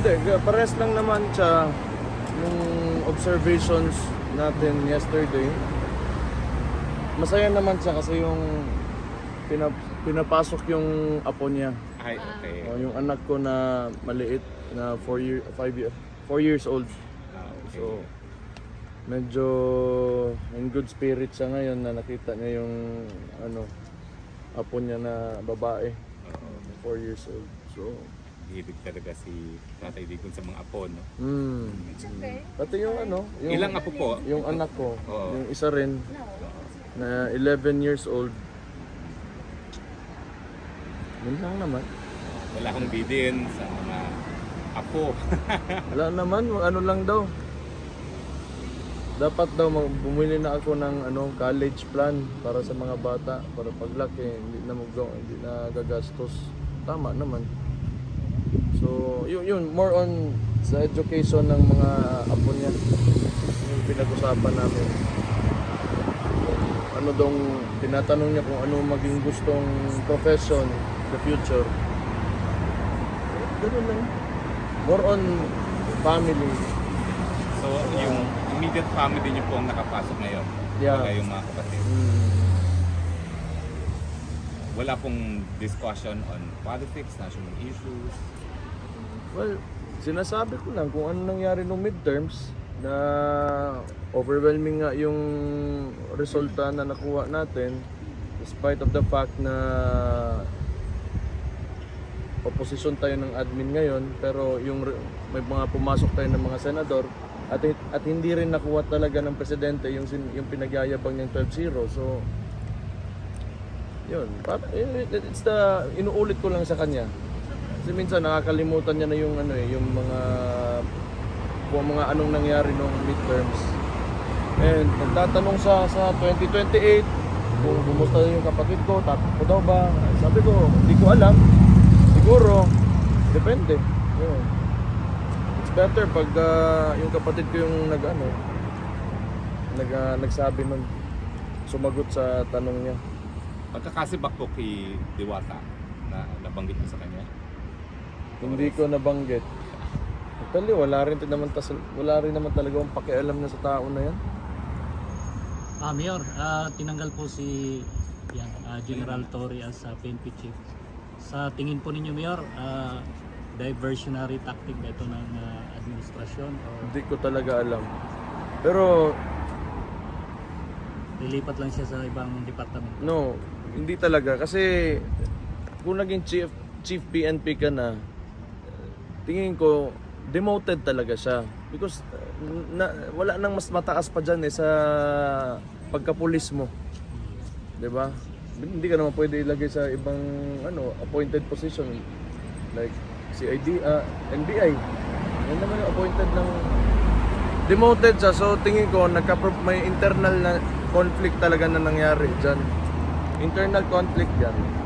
Hindi, parehas lang naman sa yung observations natin yesterday. Masaya naman siya kasi yung pinap pinapasok yung apo niya. Ay, okay. O, yung anak ko na maliit na 4 year 5 year 4 years old. Ah, okay. So medyo in good spirit siya ngayon na nakita niya yung ano apo niya na babae, Oo. 4 years old. So Hilig talaga si Tatay Digong sa mga apo, no? mm, pati yung ano, yung Ilang apo po? yung anak ko, Oo. yung isa rin na 11 years old. Yun lang naman. Wala akong bidin sa mga apo. Wala naman, ano lang daw. Dapat daw mag- bumili na ako ng ano college plan para sa mga bata para paglaki hindi na mag hindi na gagastos. Tama naman. So, yun, yun more on sa education ng mga apo niya. Yung pinag-usapan namin. Ano dong tinatanong niya kung ano maging gustong profession the future. Ganun lang. More on family. So, yung immediate family niyo po ang nakapasok ngayon. Yeah. Wala yung mga kapatid. Mm. Wala pong discussion on politics, national issues. Well, sinasabi ko lang kung ano nangyari nung midterms na overwhelming nga yung resulta na nakuha natin despite of the fact na opposition tayo ng admin ngayon pero yung may mga pumasok tayo ng mga senador at at hindi rin nakuha talaga ng presidente yung yung pinagyayabang niyang 12-0 so yun. Para, it's the inuulit ko lang sa kanya kasi minsan nakakalimutan niya na yung ano eh, yung mga kung mga anong nangyari nung midterms. And nagtatanong sa sa 2028 kung kumusta yung kapatid ko, tatakbo daw ba? Sabi ko, hindi ko alam. Siguro, depende. Yun. It's better pag ah, yung kapatid ko yung nag ano, nag, ah, nagsabi nun, sumagot sa tanong niya. Pagkakasibak po kay Diwata na nabanggit mo sa kanya. Hindi ko nabanggit. Actually, wala rin din naman tas, wala rin naman talaga akong pakialam na sa tao na yan. Ah, Mayor, ah, tinanggal po si yan, ah, General Torre as ah, PNP chief. Sa tingin po ninyo, Mayor, ah, diversionary tactic ba ito ng ah, administrasyon o Hindi ko talaga alam. Pero lilipat lang siya sa ibang department? no, hindi talaga kasi kung naging chief chief PNP ka na tingin ko demoted talaga siya because uh, na, wala nang mas mataas pa diyan eh sa pagkapulis mo. 'Di ba? Hindi ka naman pwede ilagay sa ibang ano appointed position like CID ah NBI. Yan naman yung appointed ng demoted siya. So tingin ko nagka may internal na conflict talaga na nangyari diyan. Internal conflict yan.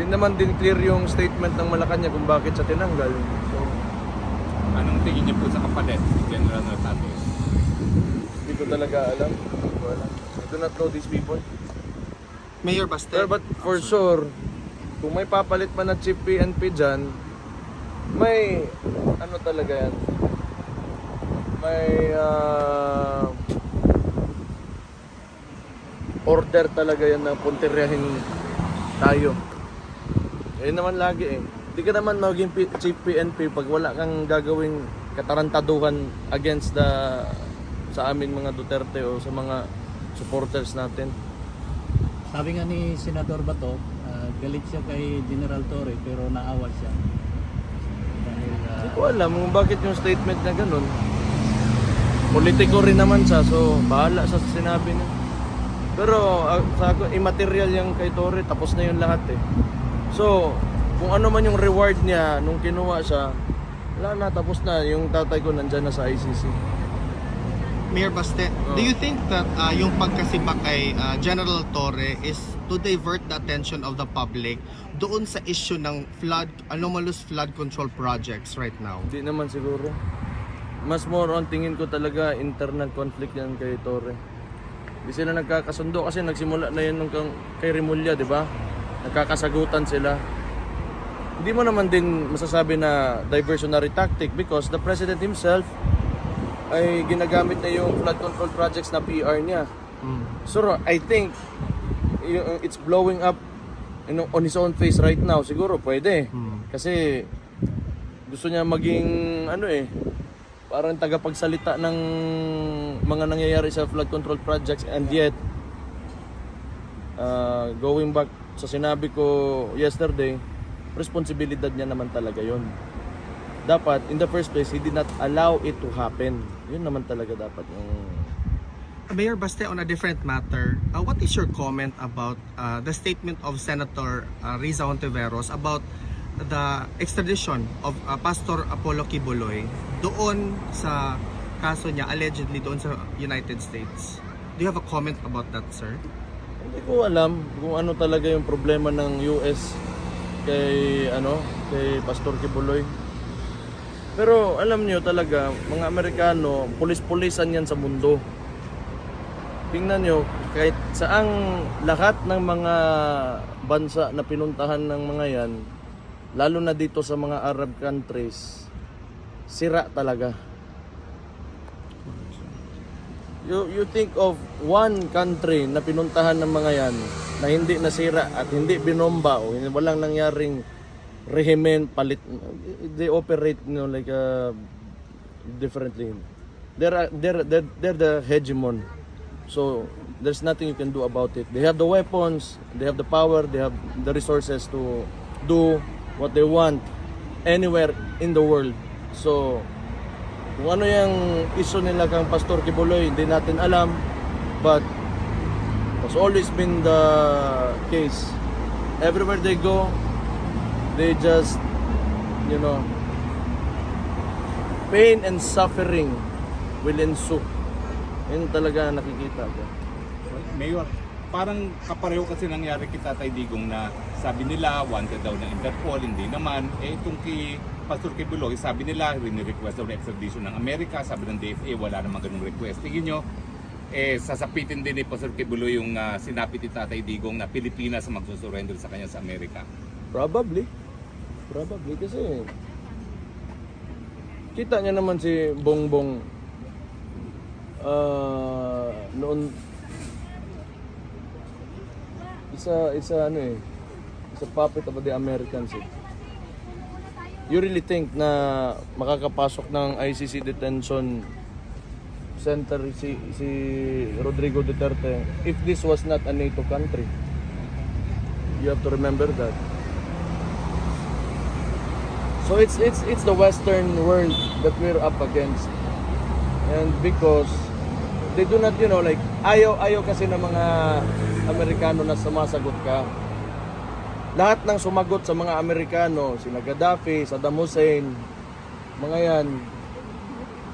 Hindi naman din clear yung statement ng Malacanang kung bakit siya tinanggal. So Anong tingin niyo po sa kapatid ni General Nartate? hindi ko talaga alam. Hindi ko alam. I do not know these people. Mayor Baste. Pero but for sure, kung may papalit man na chief PNP dyan, may ano talaga yan. May ah, order talaga yan na puntiryahin tayo. Eh naman lagi eh. Hindi ka naman maging P- chief PNP pag wala kang gagawing katarantaduhan against the sa aming mga Duterte o sa mga supporters natin. Sabi nga ni Senador Bato, ah, galit siya kay General Torre pero naawa siya. Dahil ah, Hindi ko alam kung bakit yung statement na ganun. Politiko rin naman siya, so bahala sa sinabi niya. Pero ah, sa ako, immaterial yung kay Torre, tapos na yung lahat eh. So, kung ano man yung reward niya nung kinuha siya, wala na, tapos na. Yung tatay ko nandyan na sa ICC. Mayor Baste, Oh. do you think that uh, yung pagkasibak kay uh, General Torre is to divert the attention of the public doon sa issue ng flood anomalous flood control projects right now? Hindi naman siguro. Mas more on tingin ko talaga internal conflict yan kay Torre. Hindi sila nagkakasundo kasi nagsimula na yan nung kay Rimulya, di ba? Nagkakasagutan sila. hindi mo naman din masasabi na diversionary tactic because the president himself ay ginagamit na yung flood control projects na PR niya. So I think y- it's blowing up you know, on his own face right now. Siguro pwede. Kasi gusto niya maging ano eh parang tagapagsalita ng mga nangyayari sa flood control projects and yet uh, going back sa sinabi ko yesterday responsibilidad niya naman talaga yon dapat in the first place he did not allow it to happen yun naman talaga dapat yung Mayor Baste, on a different matter, uh, what is your comment about uh, the statement of Senator uh, Riza Ontiveros about the extradition of uh, Pastor Apollo Kibuloy doon sa kaso niya, allegedly doon sa United States? Do you have a comment about that, sir? Hindi ko alam kung ano talaga yung problema ng US kay ano, kay Pastor Kibuloy. Pero alam niyo talaga, mga Amerikano, pulis-pulisan yan sa mundo. Tingnan niyo, kahit saang lahat ng mga bansa na pinuntahan ng mga yan, lalo na dito sa mga Arab countries, sira talaga. You, you think of one country na pinuntahan ng mga yan na hindi nasira at hindi binomba o walang nangyaring rehimen palit they operate you know like uh, differently. They're, uh, they're they're they're the hegemon. So there's nothing you can do about it. They have the weapons they have the power they have the resources to do what they want anywhere in the world. So kung ano yung issue nila kang Pastor Kibuloy, hindi natin alam. But has always been the case. Everywhere they go, they just, you know, pain and suffering will ensue. Yun talaga nakikita ko. Mayor, parang kapareho kasi nangyari kay Tatay Digong na sabi nila wanted daw ng Interpol, hindi naman. Eh itong kay Pastor Kibuloy, sabi nila rini-request daw na extradition ng Amerika, sabi ng DFA wala namang ganung request. Tingin nyo, eh sasapitin din ni Pastor Kibuloy yung ah, sinapit ni Tatay Digong na Pilipinas magsusurrender sa kanya sa Amerika. Probably. Probably kasi kita niya naman si Bongbong ah noon isa isa ano eh isa puppet of the Americans eh. You really think na makakapasok ng ICC detention center si si Rodrigo Duterte if this was not a NATO country? You have to remember that. So it's it's it's the Western world that we're up against, and because they do not, you know, like ayaw ayaw kasi ng mga Amerikano na sumasagot ka. Lahat ng sumagot sa mga Amerikano, sina Gaddafi, Saddam Hussein, mga yan,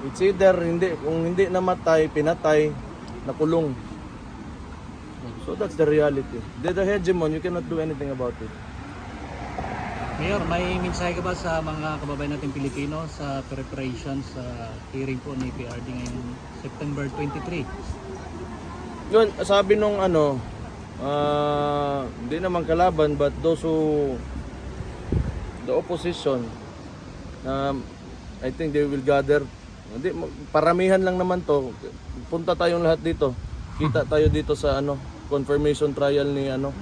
it's either hindi, kung hindi namatay, pinatay, nakulong. So that's the reality. They're the hegemon, you cannot do anything about it. Mayor, may mensahe ka ba sa mga kababayan natin Pilipino sa preparation sa hearing po ni PRD ngayong September 23? Yun, sabi nung ano, ah, hindi naman kalaban but those who the opposition um, I think they will gather. Hindi paramihan lang naman to. Punta tayong lahat dito. Kita tayo dito sa ano confirmation trial ni ano.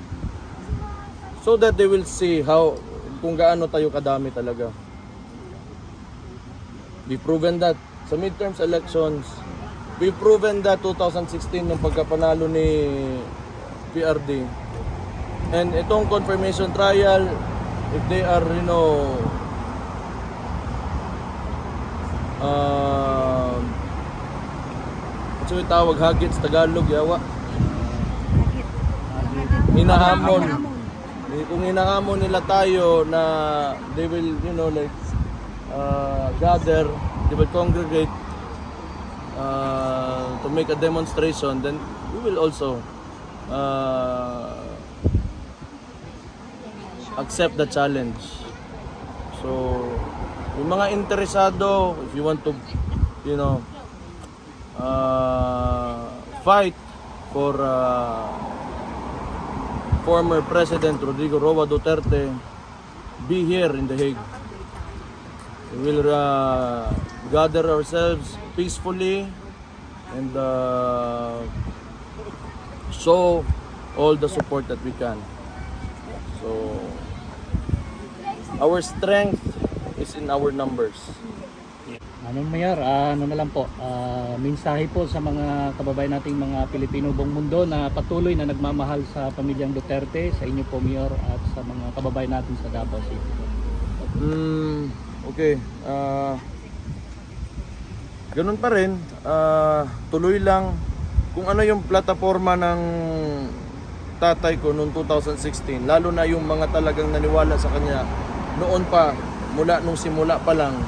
So that they will see how kung gaano tayo kadami talaga. We proven that. Sa midterms elections we proven that 2016 nung pagkapanalo ni PRD and itong confirmation trial if they are you know um ito yung tawag? Hagit sa Tagalog yawa. Hinahamon. Eh, kung hinahamon nila tayo na they will you know like uh, gather they will congregate uh, to make a demonstration then we will also uh, accept the challenge so yung mga interesado if you want to you know uh, fight for uh, former President Rodrigo Roa Duterte be here in The Hague. We will uh, gather ourselves peacefully and uh, show all the support that we can. So, our strength is in our numbers. Ano Mayor, ah, ano na lang po, ah, mensahe po sa mga kababayan nating mga Pilipino buong mundo na patuloy na nagmamahal sa pamilyang Duterte, sa inyo po Mayor at sa mga kababayan natin sa Davao City. Mm, okay. ah ganun pa rin. ah tuloy lang. Kung ano yung plataforma ng tatay ko noong 2016, lalo na yung mga talagang naniwala sa kanya noon pa, mula nung simula pa lang,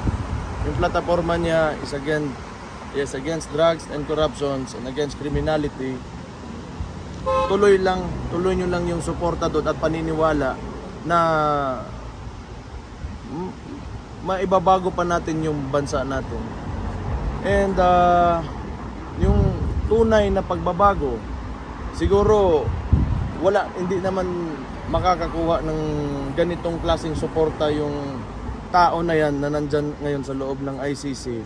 yung plataforma niya is against, is against drugs and corruptions and against criminality. Tuloy lang, tuloy nyo lang yung suporta doon at paniniwala na maibabago pa natin yung bansa natin. And uh, yung tunay na pagbabago, siguro wala hindi naman makakakuha ng ganitong klaseng suporta yung tao na yan na nandyan ngayon sa loob ng ICC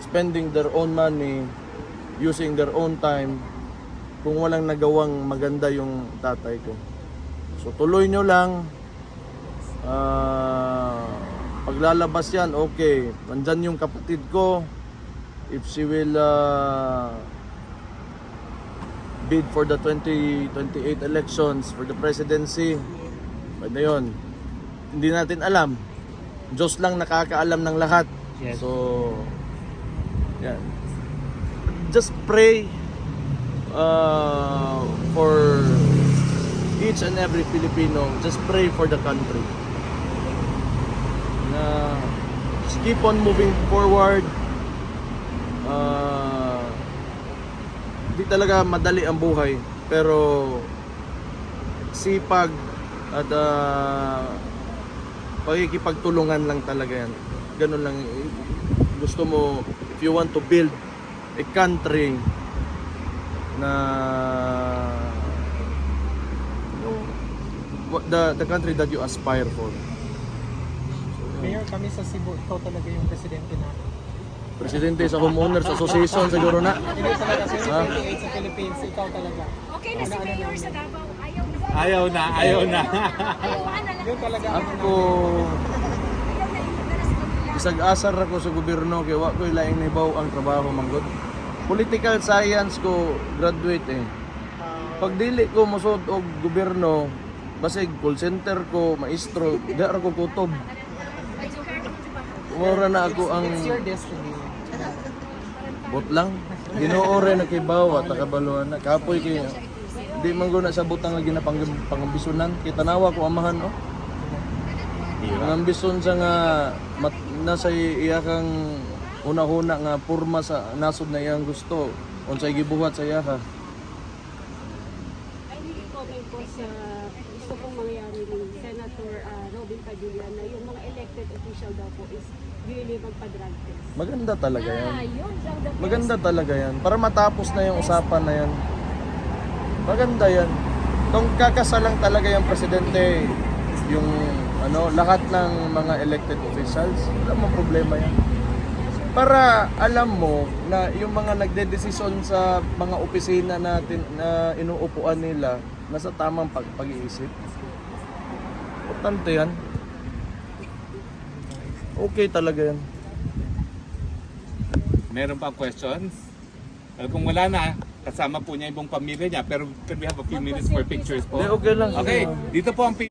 spending their own money using their own time kung walang nagawang maganda yung tatay ko so tuloy nyo lang Ah, paglalabas yan, okay. Nandyan yung kapatid ko. If she will ah, bid for the 2028 elections for the presidency, pwede yun. Hindi natin alam. Diyos lang nakakaalam ng lahat. Yes. So, yan. Just pray uh, for each and every Filipino. Just pray for the country. Na just keep on moving forward. Uh, hindi talaga madali ang buhay, pero sipag at uh, pagkikipagtulungan lang talaga yan. Ganun lang. Gusto mo, if you want to build a country na the the country that you aspire for. Mayor, kami sa Cebu, ikaw talaga yung presidente natin. Presidente sa Homeowners Association siguro na. Hindi talaga sa Ha? 28 sa Philippines, ikaw talaga. Okay na si Mayor sa Davao. Ayaw na. Ayaw na, ayaw na. Ayaw na lang. Yun talaga Ako Ayaw na interest ko nila. isag asar ako sa gobyerno kay wa ko laing nibaw ang trabaho manggod. Political science ko graduate eh. Pag dili ko mosud og gobyerno, basig call center ko, maestro, di ra ko kutob. Mura na ako ang It's your destiny. Bot lang. Ginoo rin na kay bawa takabaluan na kapoy kay di man guna sa butang nga ginapang pangambisunan kay tanawa ko amahan oh. Ang ambisyon sa nga mat, nasa iya kang una-una nga purma sa nasod na iyang gusto unsay gibuhat sa iya ka. I really comment po sa gusto pong mangyari ni Senator ah, Robin Padilla na yung mga elected official daw po is really magpa-drug test. Maganda talaga yan. Ah, yun the best. Maganda talaga yan. Para matapos na yung usapan na yan. Maganda yan. Kung kakasalang talaga yung presidente, yung ano, lahat ng mga elected officials, wala mong problema yan. Para alam mo na yung mga nagdedesisyon sa mga opisina natin na inuupuan nila, nasa tamang pag pag-iisip. Importante yan. Okay talaga yan. Meron pa questions? Well, kung wala na, kasama po niya yung buong pamilya niya. Pero can we have a few minutes for pictures po? Okay lang. Okay, dito po ang